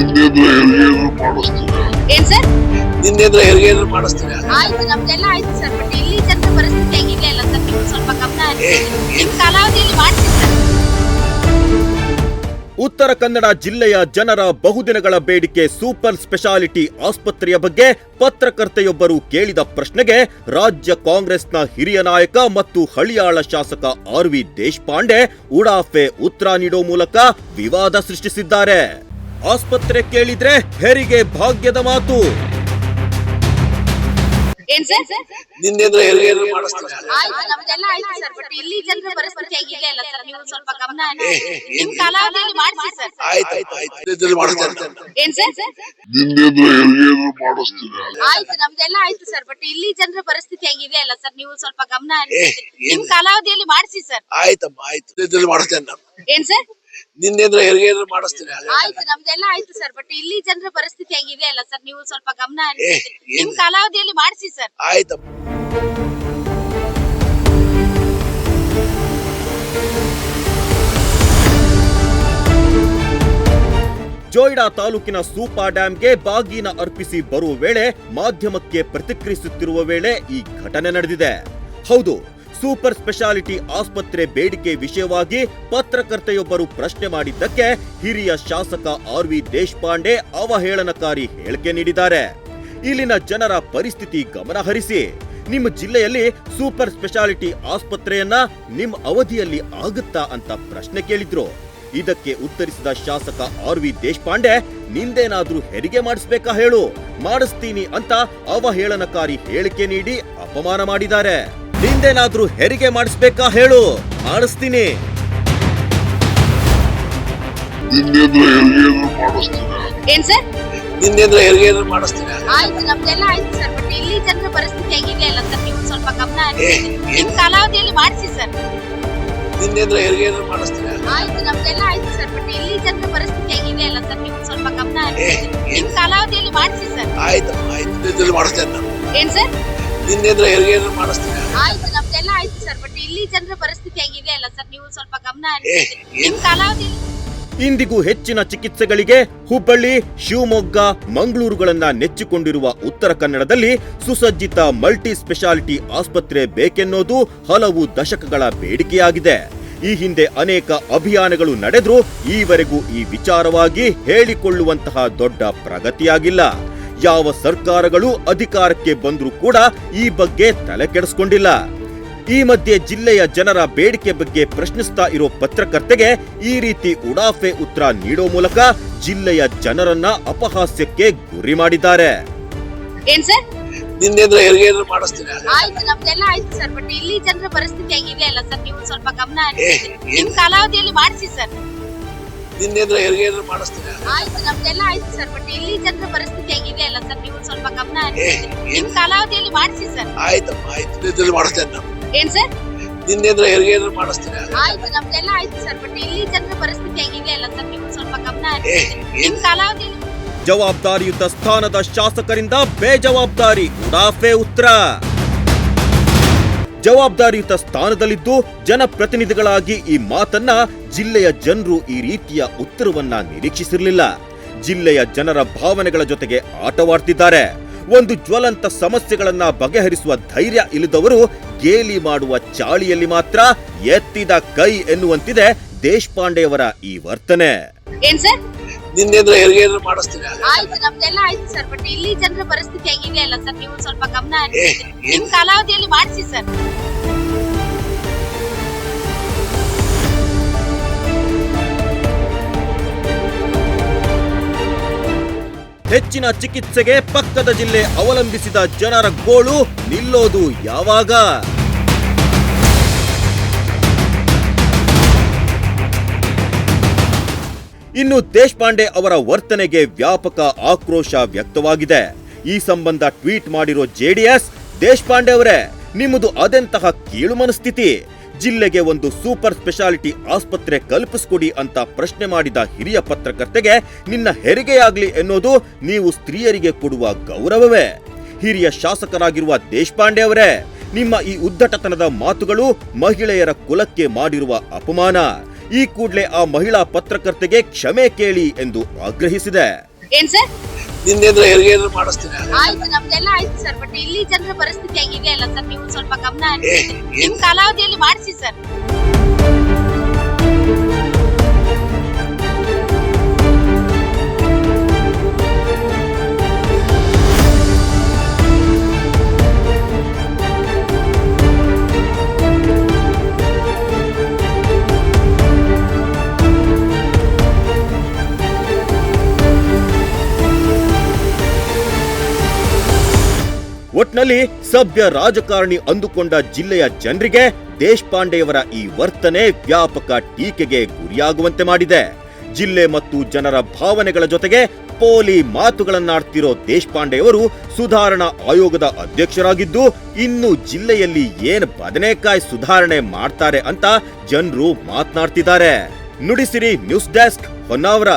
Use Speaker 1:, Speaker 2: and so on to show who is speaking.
Speaker 1: ನಿನ್ನೆಂದ್ರೆ ಹೆರಿಗೆ ಮಾಡಿಸ್ತೀರಾ?
Speaker 2: ಏನ್ ಸರ್?
Speaker 3: ನಿನ್ನೆಂದ್ರೆ ಹೆರಿಗೆ ಏನಾದ್ರು ಮಾಡಿಸ್ತೀರಾ?
Speaker 2: ಆಯ್ತು ನಮ್ದೆಲ್ಲ ಆಯ್ತು ಸರ್ ಬಟ್ ಇಲ್ಲಿ ಜನರ ಪರಿಸ್ಥಿತಿ ಹೆಂಗಿದೆ ಅಲ್ಲ ಸರ್ ನೀವು ಸ್ವಲ್ಪ ಗಮನ ಹರಿಸಿ.
Speaker 3: ಏ,
Speaker 2: ನಿಮ್ ಕಾಲಾವಧಿಯಲ್ಲಿ ಮಾಡಿಸಿ ಸರ್.
Speaker 4: ಉತ್ತರ ಕನ್ನಡ ಜಿಲ್ಲೆಯ ಜನರ ಬಹುದಿನಗಳ ಬೇಡಿಕೆ ಸೂಪರ್ ಸ್ಪೆಷಾಲಿಟಿ ಆಸ್ಪತ್ರೆಯ ಬಗ್ಗೆ ಪತ್ರಕರ್ತೆಯೊಬ್ಬರು ಕೇಳಿದ ಪ್ರಶ್ನೆಗೆ ರಾಜ್ಯ ಕಾಂಗ್ರೆಸ್ನ ಹಿರಿಯ ನಾಯಕ ಮತ್ತು ಹಳಿಯಾಳ ಶಾಸಕ ಆರ್ ವಿ ದೇಶಪಾಂಡೆ ಉಡಾಫೆ ಉತ್ತರ ನೀಡೋ ಮೂಲಕ ವಿವಾದ ಸೃಷ್ಟಿಸಿದ್ದಾರೆ. ಆಸ್ಪತ್ರೆ ಕೇಳಿದ್ರೆ ಹೆರಿಗೆ ಭಾಗ್ಯದ ಮಾತು.
Speaker 2: ಏನ್ ಸರ್?
Speaker 3: ನಿನ್ನೆಂದ್ರೆ ಹೆರಿಗೆ ಮಾಡಿಸ್ತೀರಾ.
Speaker 2: ಆಯ್ತು ನಮ್ದೆಲ್ಲ ಆಯ್ತು ಸರ್ ಬಟ್ ಇಲ್ಲಿ ಜನರ ಪರಿಸ್ಥಿತಿ ಹೆಂಗಿದೆ ಅಲ್ಲ ಸರ್? ನೀವು ಸ್ವಲ್ಪ ಗಮನ ನಿಮ್ ಕಾಲಾವಧಿಯಲ್ಲಿ ಮಾಡಿಸಿ ಸರ್.
Speaker 3: ಆಯ್ತು ಆಯ್ತು ಆಯ್ತು. ನಿನ್ನೆಂದ್ರೆ ಮಾಡಿಸ್ತೇನೆ
Speaker 2: ಏನ್ ಸರ್?
Speaker 1: ನಿನ್ನೆಂದ್ರೆ ಹೆರಿಗೆ ಮಾಡಿಸ್ತೀರಾ.
Speaker 2: ಆಯ್ತು ನಮ್ದೆಲ್ಲ ಆಯ್ತು ಸರ್ ಬಟ್ ಇಲ್ಲಿ ಜನರ ಪರಿಸ್ಥಿತಿ ಹೆಂಗಿದೆ ಅಲ್ಲ ಸರ್? ನೀವು ಸ್ವಲ್ಪ ಗಮನ ನಿಮ್ ಕಾಲಾವಧಿಯಲ್ಲಿ ಮಾಡಿಸಿ ಸರ್.
Speaker 3: ಆಯ್ತಮ್ಮ ಆಯ್ತು. ನಿನ್ನೆಂದ್ರೆ ಮಾಡಿಸ್ತೇನೆ ನಾನು.
Speaker 2: ಏನ್ ಸರ್?
Speaker 3: ನಿನ್ನೆಂದ್ರೆ ಹೆರಿಗೆ ಮಾಡಿಸ್ತೀನಿ. ಮಾಡಿಸ್ತೀರಾ
Speaker 2: ಆಯ್ತು ನಮ್ದೆಲ್ಲ ಆಯ್ತು ಸರ್ ಬಟ್ ಇಲ್ಲಿ ಜನರ ಪರಿಸ್ಥಿತಿ ಹೆಂಗಿದೆ ಅಲ್ಲ ಸರ್ ನೀವು ಸ್ವಲ್ಪ ಗಮನ ಹರಿಸಿ.
Speaker 3: ಏ, ಏನ್-
Speaker 2: ನಿಮ್ ಕಾಲಾವಧಿಯಲ್ಲಿ ಮಾಡಿಸಿ ಸರ್.
Speaker 3: ಆಯ್ತಮ್ಮ
Speaker 4: ಜೋಯ್ಡಾ ತಾಲೂಕಿನ ಸೂಪಾ ಡ್ಯಾಂಗೆ ಬಾಗಿನ ಅರ್ಪಿಸಿ ಬರುವ ವೇಳೆ ಮಾಧ್ಯಮಕ್ಕೆ ಪ್ರತಿಕ್ರಿಯಿಸುತ್ತಿರುವ ವೇಳೆ ಈ ಘಟನೆ ನಡೆದಿದೆ. ಹೌದು ಸೂಪರ್ ಸ್ಪೆಷಾಲಿಟಿ ಆಸ್ಪತ್ರೆ ಬೇಡಿಕೆ ವಿಷಯವಾಗಿ ಪತ್ರಕರ್ತೆಯೊಬ್ಬರು ಪ್ರಶ್ನೆ ಮಾಡಿದ್ದಕ್ಕೆ ಹಿರಿಯ ಶಾಸಕ ಆರ್ ವಿ ದೇಶಪಾಂಡೆ ಅವಹೇಳನಕಾರಿ ಹೇಳಿಕೆ ನೀಡಿದ್ದಾರೆ. ಇಲ್ಲಿನ ಜನರ ಪರಿಸ್ಥಿತಿ ಗಮನಹರಿಸಿ. ನಿಮ್ಮ ಜಿಲ್ಲೆಯಲ್ಲಿ ಸೂಪರ್ ಸ್ಪೆಷಾಲಿಟಿ ಆಸ್ಪತ್ರೆಯನ್ನ ನಿಮ್ಮ ಅವಧಿಯಲ್ಲಿ ಆಗುತ್ತಾ ಅಂತ ಪ್ರಶ್ನೆ ಕೇಳಿದ್ರು. ಇದಕ್ಕೆ ಉತ್ತರಿಸಿದ ಶಾಸಕ ಆರ್ ವಿ ದೇಶಪಾಂಡೆ, ನಿಂದೇನಾದ್ರೂ ಹೆರಿಗೆ ಮಾಡಿಸ್ಬೇಕಾ ಹೇಳು. ಮಾಡಿಸ್ತೀನಿ ಅಂತ ಅವಹೇಳನಕಾರಿ ಹೇಳಿಕೆ ನೀಡಿ ಅಪಮಾನ ಮಾಡಿದ್ದಾರೆ. ನಿಂದೇನಾದ್ರೂ ಹೆರಿಗೆ ಮಾಡಿಸ್ಬೇಕಾ ಹೇಳು? ಮಾಡಿಸ್ತೀನಿ
Speaker 1: ನಿನ್ನೆಂದ್ರೆ ಹೆರಿಗೆ ಮಾಡಿಸ್ತೀರಾ
Speaker 2: ಏನ್ ಸರ್?
Speaker 3: ನಿನ್ನೆಂದ್ರೆ ಹೆರಿಗೆ ಏನಾದ್ರು ಮಾಡಿಸ್ತೀರಾ
Speaker 2: ಆಯ್ತು ನಮ್ದೆಲ್ಲ ಆಯ್ತು ಸರ್ ಬಟ್ ಇಲ್ಲಿ ಜನರ ಪರಿಸ್ಥಿತಿ ಹೆಂಗಿದೆ ಅಲ್ಲ ಸರ್? ನೀವು ಸ್ವಲ್ಪ ಗಮನ ಹರಿಸಿ. ನಿಮ್ ಕಾಲಾವಧಿಯಲ್ಲಿ ಮಾಡಿಸಿ ಸರ್.
Speaker 3: ನಿನ್ನೆಂದ್ರೆ ಹೆರಿಗೆ ಏನಾದ್ರು ಮಾಡಿಸ್ತೀನಿ.
Speaker 2: ಆಯ್ತು ನಮ್ದೆಲ್ಲ ಆಯ್ತು ಸರ್ ಬಟ್ ಇಲ್ಲಿ ಜನರ ಪರಿಸ್ಥಿತಿ ಹೆಂಗಿದೆ ಅಲ್ಲ ಸರ್? ನೀವು ಸ್ವಲ್ಪ ಗಮನ ಹರಿಸಿ. ನಿಮ್ ಕಾಲಾವಧಿಯಲ್ಲಿ ಮಾಡಿಸಿ ಸರ್.
Speaker 3: ಆಯ್ತಮ್ಮ ಆಯ್ತು ನಿನ್ನೆಂದ್ರೆ ಮಾಡಿಸ್ತೇನೆ ನಾನು.
Speaker 2: ಏನ್ ಸರ್?
Speaker 3: ನಿನ್ನೆಂದ್ರೆ ಹೆರಿಗೆ ಮಾಡಿಸ್ತೀನಿ. ಮಾಡಿಸ್ತೀರಾ
Speaker 2: ಆಯ್ತು ನಮ್ದೆಲ್ಲ ಆಯ್ತು ಸರ್ ಬಟ್ ಇಲ್ಲಿ ಜನರ ಪರಿಸ್ಥಿತಿ ಹೆಂಗಿದೆ ಅಲ್ಲ ಸರ್ ನೀವು ಸ್ವಲ್ಪ ಗಮನ ಹರಿಸಿ.
Speaker 3: ಏನ್-
Speaker 2: ನಿಮ್ ಕಾಲಾವಧಿಯಲ್ಲಿ
Speaker 4: ಇಂದಿಗೂ ಹೆಚ್ಚಿನ ಚಿಕಿತ್ಸೆಗಳಿಗೆ ಹುಬ್ಬಳ್ಳಿ ಶಿವಮೊಗ್ಗ ಮಂಗಳೂರುಗಳನ್ನ ನೆಚ್ಚಿಕೊಂಡಿರುವ ಉತ್ತರ ಕನ್ನಡದಲ್ಲಿ ಸುಸಜ್ಜಿತ ಮಲ್ಟಿ ಸ್ಪೆಷಾಲಿಟಿ ಆಸ್ಪತ್ರೆ ಬೇಕೆನ್ನೋದು ಹಲವು ದಶಕಗಳ ಬೇಡಿಕೆಯಾಗಿದೆ. ಈ ಹಿಂದೆ ಅನೇಕ ಅಭಿಯಾನಗಳು ನಡೆದರೂ ಈವರೆಗೂ ಈ ವಿಚಾರವಾಗಿ ಹೇಳಿಕೊಳ್ಳುವಂತಹ ದೊಡ್ಡ ಪ್ರಗತಿಯಾಗಿಲ್ಲ. ಯಾವ ಸರ್ಕಾರಗಳು ಅಧಿಕಾರಕ್ಕೆ ಬಂದರೂ ಕೂಡ ಈ ಬಗ್ಗೆ ತಲೆ ಕೆಡಿಸ್ಕೊಂಡಿಲ್ಲ. ಈ ಮಧ್ಯೆ ಜಿಲ್ಲೆಯ ಜನರ ಬೇಡಿಕೆ ಬಗ್ಗೆ ಪ್ರಶ್ನಿಸ್ತಾ ಇರೋ ಪತ್ರಕರ್ತೆಗೆ ಈ ರೀತಿ ಉಡಾಫೆ ಉತ್ತರ ನೀಡೋ ಮೂಲಕ ಜಿಲ್ಲೆಯ ಜನರನ್ನ ಅಪಹಾಸ್ಯಕ್ಕೆ ಗುರಿ ಮಾಡಿದ್ದಾರೆ.
Speaker 2: ಏನ್ ಸರ್?
Speaker 3: ನಿನ್ನೆಂದ್ರೆ ಹೆರಿಗೆ ಏನಾದ್ರು
Speaker 2: ಆಯ್ತು ನಮ್ದೆಲ್ಲ ಆಯ್ತು ಸರ್ ಬಟ್ ಇಲ್ಲಿ ಜನರ ಪರಿಸ್ಥಿತಿ ಹೆಂಗಿದೆ ಅಲ್ಲ ಸರ್. ನೀವು ಸ್ವಲ್ಪ ಗಮನ
Speaker 3: ಏ,
Speaker 2: ಹರಿಸಿ.
Speaker 3: ಏನ್-
Speaker 2: ನಿಮ್ ಕಾಲಾವಧಿಯಲ್ಲಿ ಮಾಡಿಸಿ ಸರ್.
Speaker 3: ನಿನ್ನೆಂದ್ರೆ ಹೆರಿಗೆ ಮಾಡಿಸ್ತೀರಾ
Speaker 2: ಆಯ್ತು ನಮ್ದೆಲ್ಲ ಆಯ್ತು ಸರ್ ಬಟ್ ಇಲ್ಲಿ ಜನರ ಪರಿಸ್ಥಿತಿ ಹೆಂಗಿದೆ ಅಲ್ಲ ಸರ್ ನೀವು ಸ್ವಲ್ಪ ಗಮನ ಹರಿಸಿ.
Speaker 3: ಏನ್-
Speaker 2: ನಿಮ್ ಕಾಲಾವಧಿಯಲ್ಲಿ ಮಾಡಿಸಿ ಸರ್.
Speaker 3: ಆಯ್ತಮ್ಮ ಆಯ್ತು. ನಿನ್ನೆಂದ್ರೆ ಮಾಡಿಸ್ತೇನೆ ನಾನು.
Speaker 2: ಏನ್ ಸರ್?
Speaker 3: ನಿನ್ನೆಂದ್ರೆ ಹೆರಿಗೆ ಮಾಡಿಸ್ತೀರಾ
Speaker 2: ಆಯ್ತು ನಮ್ದೆಲ್ಲ ಆಯ್ತು ಸರ್ ಬಟ್ ಇಲ್ಲಿ ಜನರ ಪರಿಸ್ಥಿತಿ ಹೆಂಗಿದೆ ಅಲ್ಲ ಸರ್ ನೀವು ಸ್ವಲ್ಪ ಗಮನ ಹರಿಸಿ.
Speaker 3: ಏನ್-
Speaker 2: ನಿಮ್ ಕಾಲಾವಧಿಯಲ್ಲಿ
Speaker 4: ಜವಾಬ್ದಾರಿಯುತ ಸ್ಥಾನದ ಶಾಸಕರಿಂದ ಬೇಜವಾಬ್ದಾರಿ ಉಡಾಫೆ ಉತ್ತರ. ಜವಾಬ್ದಾರಿಯುತ ಸ್ಥಾನದಲ್ಲಿದ್ದು ಜನಪ್ರತಿನಿಧಿಗಳಾಗಿ ಈ ಮಾತನ್ನ ಜಿಲ್ಲೆಯ ಜನರು ಈ ರೀತಿಯ ಉತ್ತರವನ್ನ ನಿರೀಕ್ಷಿಸಿರಲಿಲ್ಲ. ಜಿಲ್ಲೆಯ ಜನರ ಭಾವನೆಗಳ ಜೊತೆಗೆ ಆಟವಾಡ್ತಿದ್ದಾರೆ. ಒಂದು ಜ್ವಲಂತ ಸಮಸ್ಯೆಗಳನ್ನ ಬಗೆಹರಿಸುವ ಧೈರ್ಯ ಇಲ್ಲದವರು ಗೇಲಿ ಮಾಡುವ ಚಾಳಿಯಲ್ಲಿ ಮಾತ್ರ ಎತ್ತಿದ ಕೈ ಎನ್ನುವಂತಿದೆ ದೇಶಪಾಂಡೆಯವರ ಈ ವರ್ತನೆ.
Speaker 2: ಏನ್ ಸರ್?
Speaker 3: ನಿನ್ನೆಂದ್ರೆ ಹೆರಿಗೆ ಏನಾದ್ರು ಮಾಡಿಸ್ತೀರಾ
Speaker 2: ಆಯ್ತು ನಮ್ದೆಲ್ಲ ಆಯ್ತು ಸರ್ ಬಟ್ ಇಲ್ಲಿ ಜನರ ಪರಿಸ್ಥಿತಿ ಹೆಂಗಿದೆ ಅಲ್ಲ ಸರ್? ನೀವು ಸ್ವಲ್ಪ ಗಮನ
Speaker 3: ಏ,
Speaker 2: ಹರಿಸಿ. ನಿಮ್ ಕಾಲಾವಧಿಯಲ್ಲಿ ಮಾಡಿಸಿ ಸರ್.
Speaker 4: ಹೆಚ್ಚಿನ ಚಿಕಿತ್ಸೆಗೆ ಪಕ್ಕದ ಜಿಲ್ಲೆ ಅವಲಂಬಿಸಿದ ಜನರ ಗೋಳು ನಿಲ್ಲೋದು ಯಾವಾಗ? ಇನ್ನು ದೇಶಪಾಂಡೆ ಅವರ ವರ್ತನೆಗೆ ವ್ಯಾಪಕ ಆಕ್ರೋಶ ವ್ಯಕ್ತವಾಗಿದೆ. ಈ ಸಂಬಂಧ ಟ್ವೀಟ್ ಮಾಡಿರೋ ಜೆಡಿಎಸ್, ದೇಶಪಾಂಡೆ ಅವರೇ, ನಿಮ್ಮದು ಅದೆಂತಹ ಕೀಳು ಮನಸ್ಥಿತಿ. ಜಿಲ್ಲೆಗೆ ಒಂದು ಸೂಪರ್ ಸ್ಪೆಷಾಲಿಟಿ ಆಸ್ಪತ್ರೆ ಕಲ್ಪಿಸ್ಕೊಡಿ ಅಂತ ಪ್ರಶ್ನೆ ಮಾಡಿದ ಹಿರಿಯ ಪತ್ರಕರ್ತೆಗೆ ನಿನ್ನ ಹೆರಿಗೆಯಾಗ್ಲಿ ಎನ್ನೋದು ನೀವು ಸ್ತ್ರೀಯರಿಗೆ ಕೊಡುವ ಗೌರವವೇ. ಹಿರಿಯ ಶಾಸಕರಾಗಿರುವ ದೇಶಪಾಂಡೆ ಅವರೇ, ನಿಮ್ಮ ಈ ಉದ್ದಟತನದ ಮಾತುಗಳು ಮಹಿಳೆಯರ ಕುಲಕ್ಕೆ ಮಾಡಿರುವ ಅಪಮಾನ. ಈ ಕೂಡಲೇ ಆ ಮಹಿಳಾ ಪತ್ರಕರ್ತೆಗೆ ಕ್ಷಮೆ ಕೇಳಿ ಎಂದು ಆಗ್ರಹಿಸಿದೆ.
Speaker 2: ಏನ್ ಸರ್?
Speaker 3: ನಿನ್ನೆಂದ್ರೆ ಹೆರಿಗೆ ಮಾಡಿಸ್ತೀರಾ
Speaker 2: ಆಯ್ತು ನಮ್ದೆಲ್ಲ ಆಯ್ತು ಸರ್ ಬಟ್ ಇಲ್ಲಿ ಜನರ ಪರಿಸ್ಥಿತಿ ಆಗಿದೆ ಅಲ್ಲ ಸರ್. ನೀವು ಸ್ವಲ್ಪ ಗಮನ
Speaker 3: ಏ,
Speaker 2: ಹರಿಸಿ. ನಿಮ್ ಕಾಲಾವಧಿಯಲ್ಲಿ ಮಾಡಿಸಿ ಸರ್.
Speaker 4: ಒಟ್ನಲ್ಲಿ ಸಭ್ಯ ರಾಜಕಾರಣಿ ಅಂದುಕೊಂಡ ಜಿಲ್ಲೆಯ ಜನರಿಗೆ ದೇಶಪಾಂಡೆಯವರ ಈ ವರ್ತನೆ ವ್ಯಾಪಕ ಟೀಕೆಗೆ ಗುರಿಯಾಗುವಂತೆ ಮಾಡಿದೆ. ಜಿಲ್ಲೆ ಮತ್ತು ಜನರ ಭಾವನೆಗಳ ಜೊತೆಗೆ ಪೋಲಿ ಮಾತುಗಳನ್ನಾಡ್ತಿರೋ ದೇಶಪಾಂಡೆಯವರು ಸುಧಾರಣಾ ಆಯೋಗದ ಅಧ್ಯಕ್ಷರಾಗಿದ್ದು, ಇನ್ನು ಜಿಲ್ಲೆಯಲ್ಲಿ ಏನ್ ಬದನೆಕಾಯಿ ಸುಧಾರಣೆ ಮಾಡ್ತಾರೆ ಅಂತ ಜನರು ಮಾತನಾಡ್ತಿದ್ದಾರೆ. Nudisiri news desk Honnavar.